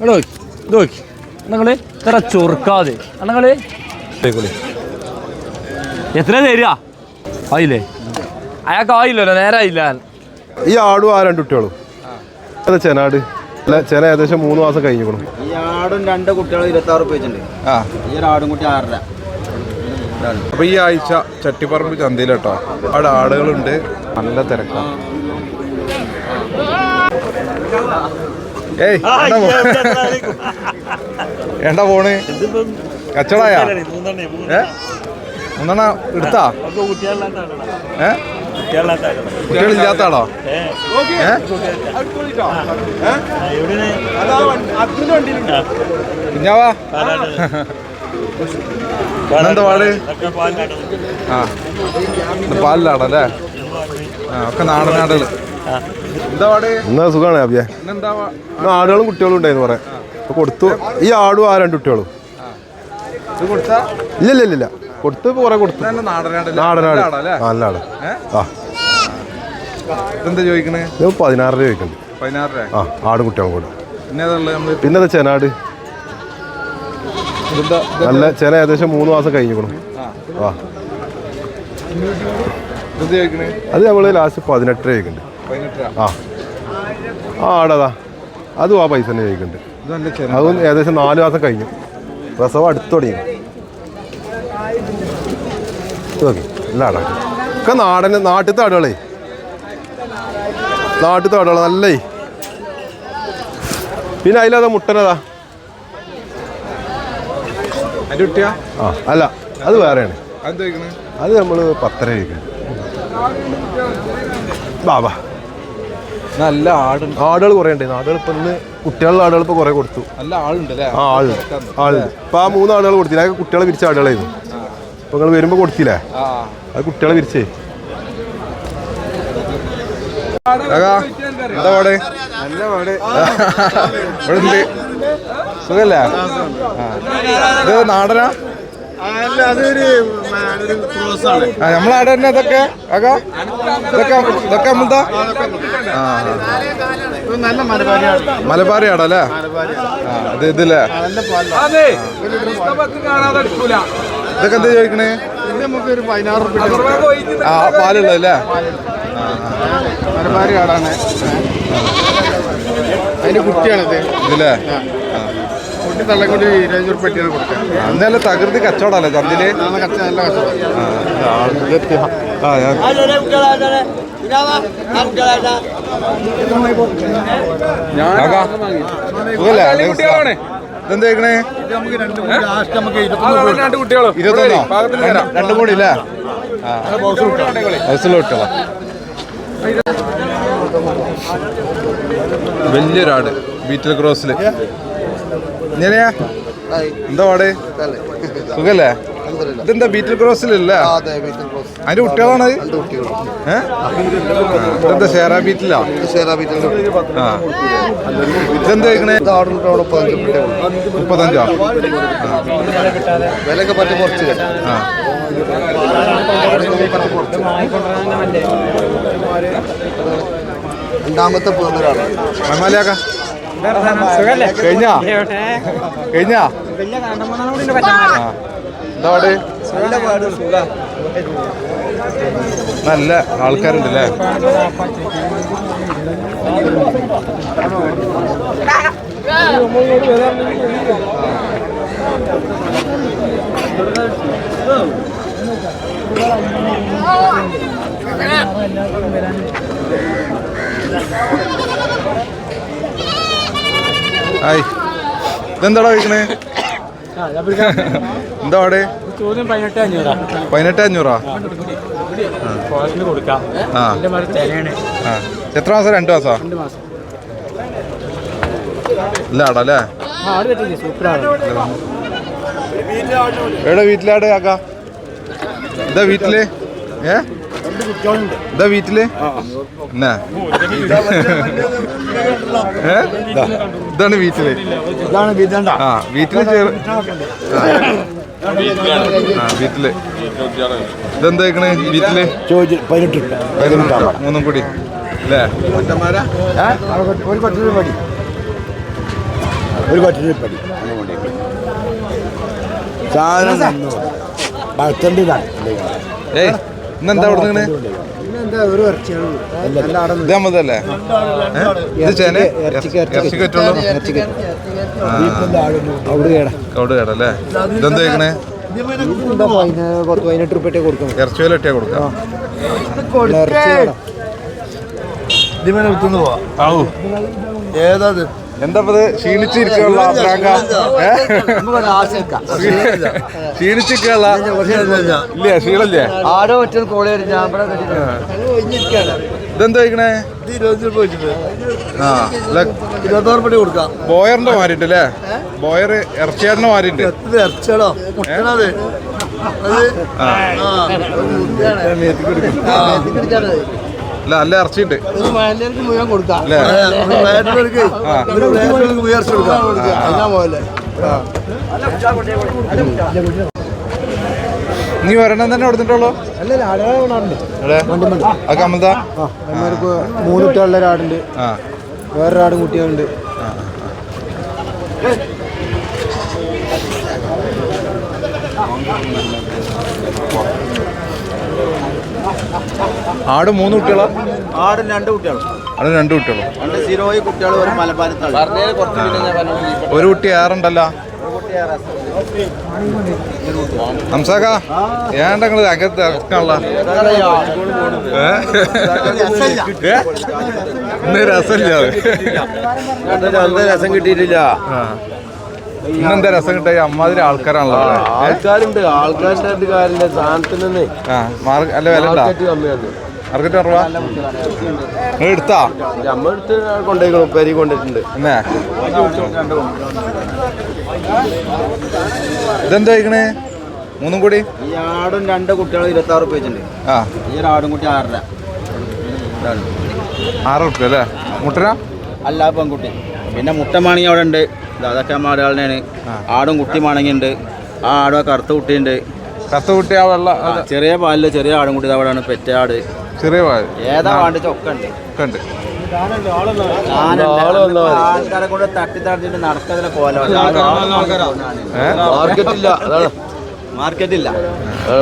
ഇവിടെ നോക്കി ഇത് നോക്കി. നിങ്ങൾ ഇത്ര ചൊറുക്കാതെ. നിങ്ങൾ എത്ര തരിക ആയില്ലേ? അയാൾക്ക് ആയില്ലല്ലോ നേരെ ആയില്ല ഈ ആടും ആ രണ്ട് കുട്ടികളും. അത് ചെനാട് അല്ല ചെന ഏകദേശം മൂന്ന് മാസം കഴിഞ്ഞിരിക്കണം ഈ ആടും രണ്ട് കുട്ടികളും ഇരുപത്തി ആറ് വെച്ചിട്ടുണ്ട്. ആ. ഈ ഒരു ആടും കുട്ടി ആറര. അപ്പൊ ഈ ആഴ്ച ചട്ടിപ്പറമ്പ് ചന്തയിൽ കേട്ടോ അവിടെ ആടുകളുണ്ട്. നല്ല തിരക്കാണ് ഏയ് എണ്ടാ പോണ്. കച്ചടായാ ഏ? ഒന്നെണ്ണ എടുത്താ? ഏ? കുട്ടികളില്ലാത്ത ആളോ ഏ? കുഞ്ഞാവാ? എന്താ പാട്? ആ ഇത് പാലിലാടല്ലേ ആ ഒക്കെ നാടനാടുകൾ എന്നാ സുഖമാണ് അഭിയ. ആടുകളും കുട്ടികളും ഉണ്ടായിരുന്നു പറയാം അപ്പൊ കൊടുത്തു. ഈ ആടും ആ രണ്ട് കുട്ടികളും. ഇല്ല ഇല്ല ഇല്ല ഇല്ല കൊടുത്ത് കുറെ കൊടുത്തു. നാടനാട്. നല്ല ആട് ആ പതിനാറ് രൂപ ചോദിക്കണ്ട്. ആ ആടും കുട്ടികളും കൂടെ. പിന്നെ ചെനാട്. നല്ല ചെന ഏകദേശം മൂന്ന് മാസം കഴിഞ്ഞിക്കണം ആ. അത് നമ്മൾ ലാസ്റ്റ് പതിനെട്ട് രൂപ വെക്കുന്നുണ്ട് പതിനെട്ട് രൂപ ആ. ആ ആടതാ അതും ആ പൈസ തന്നെ ചോദിക്കുന്നുണ്ട് അതും ഏകദേശം നാല് മാസം കഴിഞ്ഞു. പ്രസവം അടുത്ത് തുടങ്ങി നോക്കി. എല്ലാ ആടാ. ഒക്കെ നാടൻ നാട്ടിലത്തെ ആടുകളേ. നാട്ടിലത്തെ ആടുകൾ നല്ലേ പിന്നെ അതിലതാ മുട്ടനതാ. ആ അല്ല അത് വേറെയാണ്. അത് നമ്മൾ പത്തര കഴിക്കുന്നത് ബാബാ നല്ല ആടുണ്ട്. ആടുകൾ കുറേ ഉണ്ട് ആടുകൾ ഇപ്പം ഇന്ന് കുട്ടികളുടെ ആടുകൾ ഇപ്പോൾ കുറേ കൊടുത്തു. നല്ല ആളുണ്ട് അല്ലേ? ആ ആളുണ്ട്. ഇപ്പം ആ മൂന്ന് ആടുകൾ കൊടുത്തില്ല അതൊക്കെ കുട്ടികളെ വിരിച്ച ആടുകളായിരുന്നു. ഇപ്പൊ നിങ്ങൾ വരുമ്പോൾ കൊടുത്തില്ലേ? അത് കുട്ടികളെ വിരിച്ചേ. കാക്കാ, എന്താ പാട്? നല്ല പാട്. ഇവിടെ സുഖല്ലേ? ഇത് നാടനാ? നമ്മളാടെ തന്നെ ഇതൊക്കെ ഇതൊക്കെ ഇതൊക്കെ നമ്മളതാ ആ. നല്ല മലബാരിയാണ്. മലബാറി ആടല്ലേ ആ ഇത് ഇതില്ലേ? ഇതൊക്കെ എന്താ ചോദിക്കണേ? പതിനാറ് ആ പാലുള്ളത് അല്ലേ? മലബാറിയാടാണ് അതിന്റെ കുട്ടിയാണിത്. ഇതില്ലേ? കുട്ടി തള്ളക്കൂടി ഇരുപത് റുപ്യാണ് കൊടുക്കാം. അന്നല്ല തകൃതി കച്ചവടമല്ലേ? ചന്തിൽ? നല്ല കച്ച നല്ല കച്ചവടം. ആ ഞാൻ സുഖല്ലേ? ചോദിക്കണേ ഇരുപത്തൊന്നോ രണ്ടും കൂടി ഇല്ല? ഹൗസിലെ കുട്ടികളാ. വലിയൊരാട്. ബീറ്റൽ ക്രോസിൽ എങ്ങനെയാ? എന്താ പാട്? സുഖല്ലേ? ഇതെന്താ ബീറ്റിൽ ക്രോസിലല്ലേ അതിന്റെ കുട്ടികളാണ് ഇതെന്താ ഷേറാ ബീറ്റിലാ? ഇതെന്താ കഴിക്കണേ മുപ്പത്തഞ്ചോ? വിലയൊക്കെ പറ്റി കുറച്ച്. ആ. രണ്ടാമത്തെ പോകുന്നൊരാളാണ് മന്മാലിയാക്ക കഴിഞ്ഞാ? കഴിഞ്ഞാ? നല്ല ആൾക്കാരുണ്ടല്ലേ എല്ലാവർക്കും നല്ല ആൾക്കാരുണ്ട് അല്ലേ ഹായ്. ഇതെന്താടാ കഴിക്കണേ എന്താ അവിടെ? ചോദ്യം പതിനെട്ട് അഞ്ഞൂറാ. പതിനെട്ട് അഞ്ഞൂറാ? കൊടുക്കാം. ആ. എന്റെ മറി തേനയാണ്. ആ. എത്ര മാസം? രണ്ട് മാസം? ഇല്ല ആടാ അല്ലേ എവിടെ വീട്ടിലാട് കാക്ക? ഇതാ വീട്ടിൽ. ഏ? ഇതാ വീട്ടിൽ. ഇതാണ് വീട്ടിൽ. ഇതാണ് ആ വീട്ടിൽ ആ. വീട്ടിൽ. ഇതെന്താ കഴിക്കണേ വീട്ടിൽ പതിനെട്ട് പതിനെട്ട് മൂന്നും കൂടി. അല്ലേ? ഒരു പത്ത് പടി. ഒരു ഒരു പടി. സാധനം തന്നു ഇതാണ്. ഏയ് ഇന്നെന്താ അവിടെ നിന്ന് ഇത് നമ്മതല്ലേ? ഇത് ചേന? ഇറച്ചി കറ്റുള്ളൂ അവിടെ കേടാ. കൗട് കേടല്ലേ? ഇതെന്താ പത്ത് പതിനെട്ട് റുപ്യ കൊടുക്കണം. ഇറച്ചി വില ഇട്ടിയാ കൊടുക്കാം. ഏതാത് എന്താ ക്ഷീണിച്ചിരിക്കുള്ള ക്ഷീണിച്ചിരിക്കുള്ള ഇല്ല ക്ഷീണല്ലേ. ആരോ ഒറ്റ കോളി ഇതെന്താ കഴിക്കണേ ആ ഇരുപത്താറ് പടി കൊടുക്കാം. ബോയറിന്റെ മാറിണ്ട് അല്ലേ? ബോയർ ഇറച്ചിയാടിന്റെ മാരിണ്ട് ഇറച്ചിയാടോ? മുട്ടണത് ആ. അല്ല നല്ല ഇറച്ചിയുണ്ട്. മുഴുവൻ കൊടുക്കാം. നീ ഒരെണ്ണം തന്നെ കൊടുത്തിട്ടുള്ളൂ? മൂന്ന് കുട്ടികളുടെ ഒരാടുണ്ട്. ആ. Thank കുട്ടികളുണ്ട്. ആട് മൂന്ന് കുട്ടികളാ? ആടും രണ്ട് കുട്ടികളും. ആട് രണ്ട് കുട്ടികളും. രണ്ട് സീറോയി കുട്ടികൾ ഒരു മലബാരത്താണ് ഒരു കുട്ടി ഏറുണ്ടല്ലോ ഹംസാക്ക ഏണ്ട നിങ്ങൾ അകത്ത് ഇറക്കാനുള്ള ഇന്ന് രസമില്ല അത്. രസം കിട്ടിയിട്ടില്ല. ഇന്നെന്താ രസം കിട്ടിയ അമ്മാതിരി ആൾക്കാരാണല്ലോ ആൾക്കാരുണ്ട്. ആൾക്കാരുടെ കാര്യമില്ല. സാധനത്തിന് അല്ല വില മാർക്കറ്റ് കുറവാ എടുത്താ? അമ്മ എടുത്ത് കൊണ്ടേക്കണം പെരി കൊണ്ടിട്ടുണ്ട് എന്നേ? ഇതെന്താ കഴിക്കണേ മൂന്നും കൂടി? ഈ ആടും രണ്ട് കുട്ടികളും ഇരുപത്തി ആറ് വെച്ചിട്ടുണ്ട്. ആ. ഈ ഒരു ആടും കുട്ടി ആറര. ആറ് റുപ്യ അല്ലേ? മുട്ടര അല്ല പെൺകുട്ടി. പിന്നെ മുട്ടമാണി അവിടെ ഉണ്ട്. ഇത് നമ്മൾ മാടുകളുടെയാണ് ആടും കുട്ടി മാണങ്ങി ആ ആടും കറുത്ത കുട്ടിയുണ്ട്. കറുത്ത കുട്ടി ആ വെള്ള ചെറിയ പാലിൽ ചെറിയ ആടും കുട്ടി അവിടെയാണ് പെറ്റ ആട്. ചെറിയ പാൽ ഏതാ പാണ്ട് ചൊക്കണ്ട്? ഉണ്ട് ഒക്കെ ഉണ്ട് ആൾക്കാരെ കൊണ്ട് തട്ടി പോലെ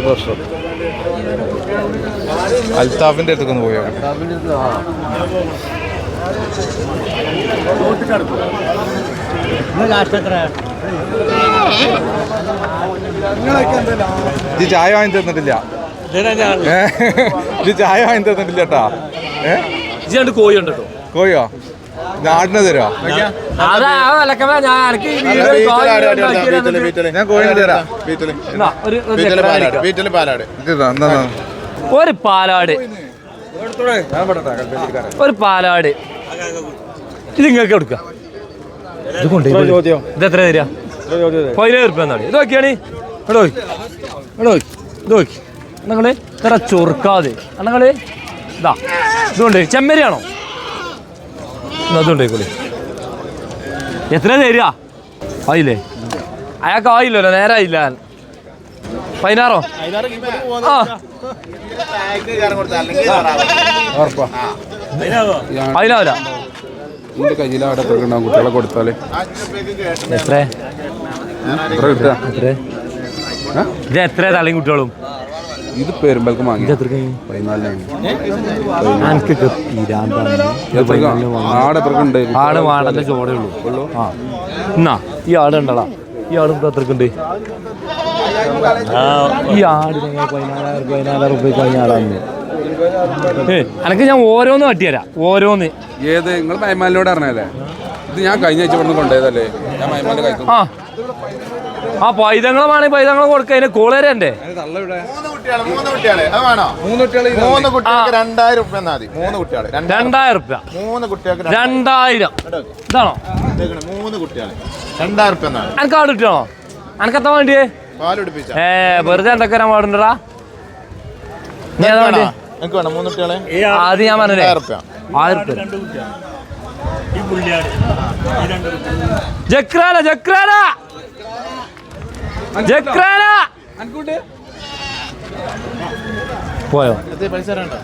പ്രശ്നം. അൽത്താഫിന്റെ അടുത്തൊക്കെ ഒന്ന് പോയോ ഇത് ചായ വാങ്ങി തന്നിട്ടില്ല? ഇത് ചായ വാങ്ങി തന്നിട്ടില്ല കേട്ടാ ഏഹ് കോഴിയുണ്ട് കോഴി ഉണ്ട് കേട്ടോ കോഴിയോ? നാടിനെ തരുമോ ഞാൻ കോഴിനെ തരാം. ഒരു പാലാട്. ഒരു പാലാട്. ഒരു പാലാട്. ഇത് നിങ്ങൾക്ക് എടുക്കാം ഇത് കൊണ്ടുപോയി ചോദ്യം. ഇത്. എത്ര തരിക പതിനേഴ് റുപ്യ എന്നാണ് ഇത് നോക്കിയാണ് എടോ എടോ ഇത്. നോക്കി. നിങ്ങൾ ഇത്ര ചൊറുക്കാതെ. നിങ്ങൾ ഇതാ. ഇതുകൊണ്ട് ചെമ്മരിയാണോ? എന്നാ അതുകൊണ്ട് പോയിക്കോളി. എത്ര തരിക ആയില്ലേ? അയാൾക്ക് ആയില്ലല്ലോ നേരെ ആയില്ല പതിനാറോ. ആ അതിനാവില്ല എന്റെ കയ്യിൽ അവിടെ എത്ര ഉണ്ടാവും കുട്ടികളെ കൊടുത്താൽ? എത്ര? എത്ര കിട്ടുക? ഇത് എത്ര തലയും കുട്ടികളും? ഇത് പെരുമ്പൽക്ക് വാങ്ങി. പതിനാലിനാണ് ആടെ വാടന്റെ ചോടേ ഉള്ളൂ. എന്നാ ഈ ആട് ഉണ്ടടാ ഈ ആട് ഇപ്പൊ എത്രക്കുണ്ട് ഈ ആട് പതിനാലായിരം പതിനാലായിരം റുപ്യ കഴിഞ്ഞ ആടാന്ന് ഏ എനക്ക് ഞാൻ ഓരോന്ന് വട്ടിയരാ ഓരോന്ന്. ഏത്? നിങ്ങൾ മൈമാലിനോട് അറിഞ്ഞല്ലേ ഇത് ഞാൻ കഴിഞ്ഞ ആഴ്ച ഇവിടെ കൊണ്ടുപോയതല്ലേ? ഞാൻ മൈമാലിന്റെ കഴിക്കും ആ. ആ പൈതങ്ങളുമാണെങ്കിൽ പൈതങ്ങൾ കൊടുക്കുക അതിന് കോളേരണ്ടേ രണ്ടായിരം രണ്ടായിരം. ഇതാണോ? ആട് കിട്ടണോ എനിക്കെത്താൻ വേണ്ടിയേ? ഏ വെറുതെ എന്തൊക്കെ പാടുണ്ടടാ? നീ ഏതാ വേണ്ടി എനിക്ക് വേണം? മൂന്ന് കുട്ടികളെ? ആദ്യം ഞാൻ പറഞ്ഞേ രണ്ടായിരം ഉറുപ്പ്യ. ആയിരം റുപ്യ ജക്രാല ജക്രാല ജക്രാന പോയോ? പൈസ തരണ്ട